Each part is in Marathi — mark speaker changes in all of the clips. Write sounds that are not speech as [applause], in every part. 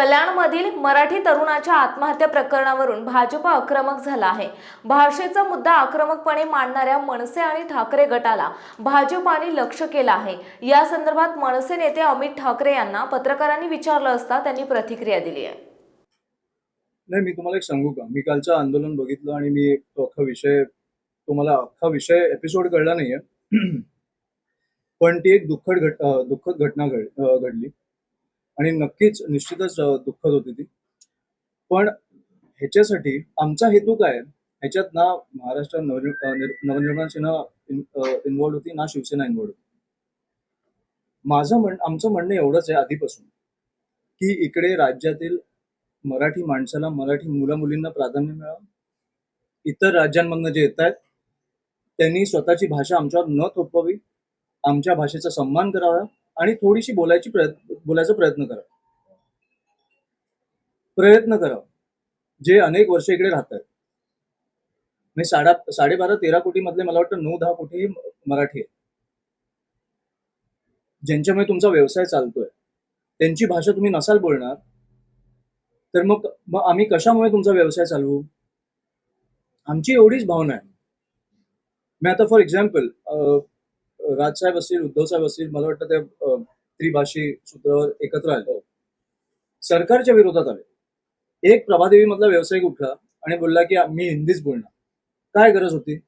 Speaker 1: कल्याणमधील मराठी तरुणाच्या आत्महत्या प्रकरणावरून भाजप आक्रमक झाला आहे. भाषेचा मुद्दा आक्रमकपणे मांडणाऱ्या मनसे आणि ठाकरे गटाला भाजपाने लक्ष केलं आहे. या संदर्भात मनसे नेते अमित ठाकरे यांना पत्रकारांनी विचारलं असता त्यांनी प्रतिक्रिया दिली आहे.
Speaker 2: नाही मी तुम्हाला एक सांगू का? मी कालचं आंदोलन बघितलं आणि मी तो अख्खा विषय तुम्हाला अख्खा विषय एपिसोड कळला नाहीये. [clears throat] पण ती एक दुःखद घट दुःखद घटना घड घडली. आणि नक्कीच निश्चितच दुःखद होती ती. पण ह्याच्यासाठी आमचा हेतू काय? ह्याच्यात ना महाराष्ट्र नवनिर्माण सेना इन्व्हॉल्ड होती ना शिवसेना इन्व्हॉल्ड होती. माझं म्हण आमचं म्हणणं एवढंच आहे आधीपासून की इकडे राज्यातील मराठी माणसाला मराठी मुला मुलींना प्राधान्य मिळावं. इतर राज्यांमधनं जे येत आहेत त्यांनी स्वतःची भाषा आमच्यावर न थोपवावी आमच्या भाषेचा सन्मान करावा आणि थोडीशी बोलायची प्रयत्न बोलायचा प्रयत्न करा. प्रयत्न करा. जे अनेक वर्ष इकडे राहतात म्हणजे साडा साडेबारा तेरा कोटी मधले मला वाटतं नऊ दहा कोटी मराठी आहे ज्यांच्यामुळे तुमचा व्यवसाय चालतोय. त्यांची भाषा तुम्ही नसाल बोलणार. तर मग मग आम्ही कशामुळे तुमचा व्यवसाय चालवू? आमची एवढीच भावना आहे. मी आता फॉर एक्झाम्पल राजसाहेब असतील उद्धव साहेब असतील मला वाटतं ते त्रिभाषी सूत्रावर एकत्र आले. सरकारच्या विरोधात आले. एक प्रभादेवी मधला व्यावसायिक उठला आणि बोलला की मी हिंदीच बोलणार. काय गरज होती?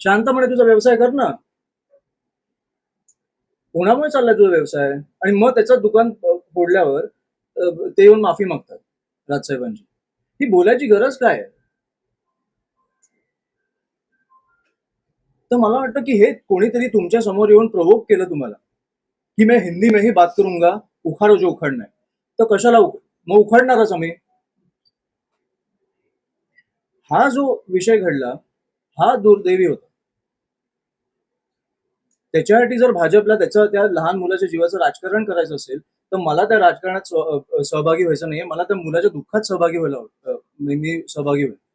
Speaker 2: शांतपणे तुझा व्यवसाय कर ना. कोणामुळे चाललाय तुझा व्यवसाय? आणि मग त्याचं दुकान फोडल्यावर ते येऊन माफी मागतात राजसाहेबांची. ही बोलायची गरज काय आहे? तर मला वाटतं की हे कोणीतरी तुमच्यासमोर येऊन प्रवोक केलं तुम्हाला. की मी हिंदी में ही बात करूंगा उखाडो जो उखाडणार तर कशाला उख- मग उखाडणारच आम्ही हा जो विषय घडला हा दुर्दैवी होता. त्याच्यासाठी जर भाजपला त्याचं त्या लहान मुलाच्या जीवाचं राजकारण करायचं असेल तर मला त्या राजकारणात सहभागी व्हायचं नाहीये. मला त्या मुलाच्या दुःखात सहभागी व्हायला मी सहभागी होईल.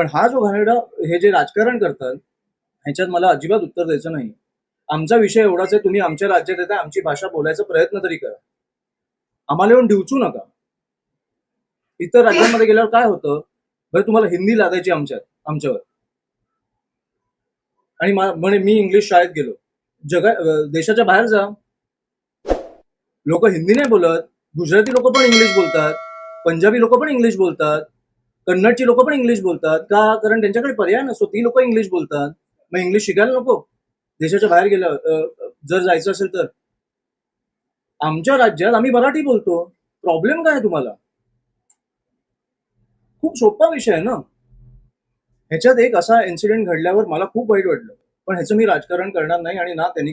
Speaker 2: पण हा जो घाणेरडा हे जे राजकारण करतात ह्याच्यात मला अजिबात उत्तर द्यायचं नाही. आमचा विषय एवढाच आहे तुम्ही आमच्या राज्यात येता आमची भाषा बोलायचा प्रयत्न तरी करा. आम्हाला येऊन डिवचू नका. इतर राज्यांमध्ये गेल्यावर काय होतं? बरं तुम्हाला हिंदी लागायची आमच्यात आमच्यावर. आणि म्हणे मी इंग्लिश शाळेत गेलो. जगा देशाच्या बाहेर जा. लोक हिंदी नाही बोलत गुजराती लोक पण इंग्लिश बोलतात पंजाबी लोक पण इंग्लिश बोलतात. कन्नडची लोक पण इंग्लिश बोलतात का? कारण त्यांच्याकडे पर्याय नसतो. ती लोक इंग्लिश बोलतात. मग इंग्लिश शिकायला नको. देशाच्या बाहेर गेलं जर जायचं असेल तर. आमच्या राज्यात आम्ही मराठी बोलतो. प्रॉब्लेम काय आहे तुम्हाला? खूप सोपा विषय आहे ना? ह्याच्यात एक असा इन्सिडेंट घडल्यावर मला खूप वाईट वाटलं. पण ह्याचं मी राजकारण करणार नाही आणि ना त्यांनी